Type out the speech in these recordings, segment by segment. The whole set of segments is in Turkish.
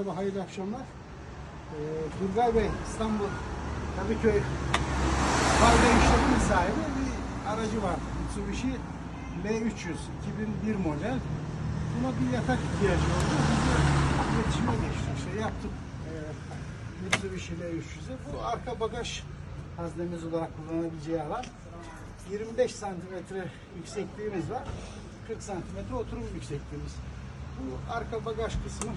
merhaba, hayırlı akşamlar. Ee, Turgay Bey, İstanbul Kadıköy Harbi işletme sahibi bir aracı var. Mitsubishi L300 2001 model. Buna bir yatak ihtiyacı oldu. Biz de iletişime geçtik. İşte yaptık e, Mitsubishi L300'ü. Bu arka bagaj haznemiz olarak kullanabileceği alan. 25 santimetre yüksekliğimiz var. 40 santimetre oturum yüksekliğimiz. Bu arka bagaj kısmı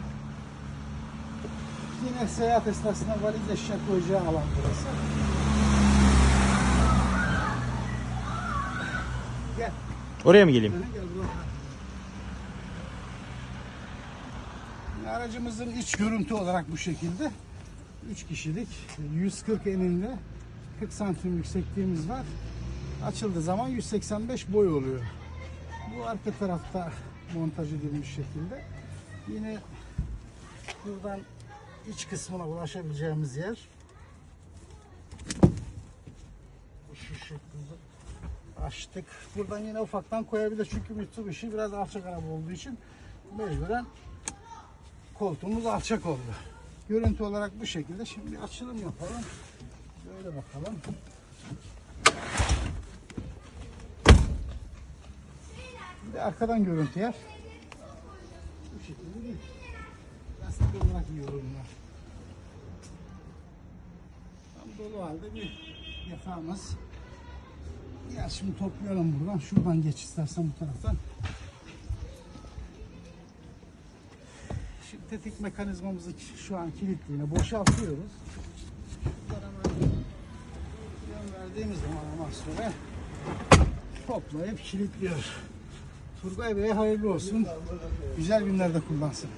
yine seyahat esnasında valiz eşya koyacağı alan burası. Gel. Oraya mı geleyim? Gel. Şimdi Aracımızın iç görüntü olarak bu şekilde. 3 kişilik 140 eninde 40 santim yüksekliğimiz var. Açıldığı zaman 185 boy oluyor. Bu arka tarafta montaj edilmiş şekilde. Yine buradan iç kısmına ulaşabileceğimiz yer. Şu şekilde açtık. Buradan yine ufaktan koyabilir çünkü Mitsubishi biraz alçak araba olduğu için mecburen koltuğumuz alçak oldu. Görüntü olarak bu şekilde. Şimdi açılım yapalım. Böyle bakalım. Bir de arkadan görüntü yer. Bu şekilde değil. Lastik olarak iyi dolu halde bir yatağımız. Ya şimdi toplayalım buradan. Şuradan geç istersen bu taraftan. Şimdi tetik mekanizmamızı şu an kilitli yine boşaltıyoruz. Verdiğimiz zaman amaçlara toplayıp kilitliyor. Turgay Bey'e hayırlı olsun. Güzel günlerde kullansın.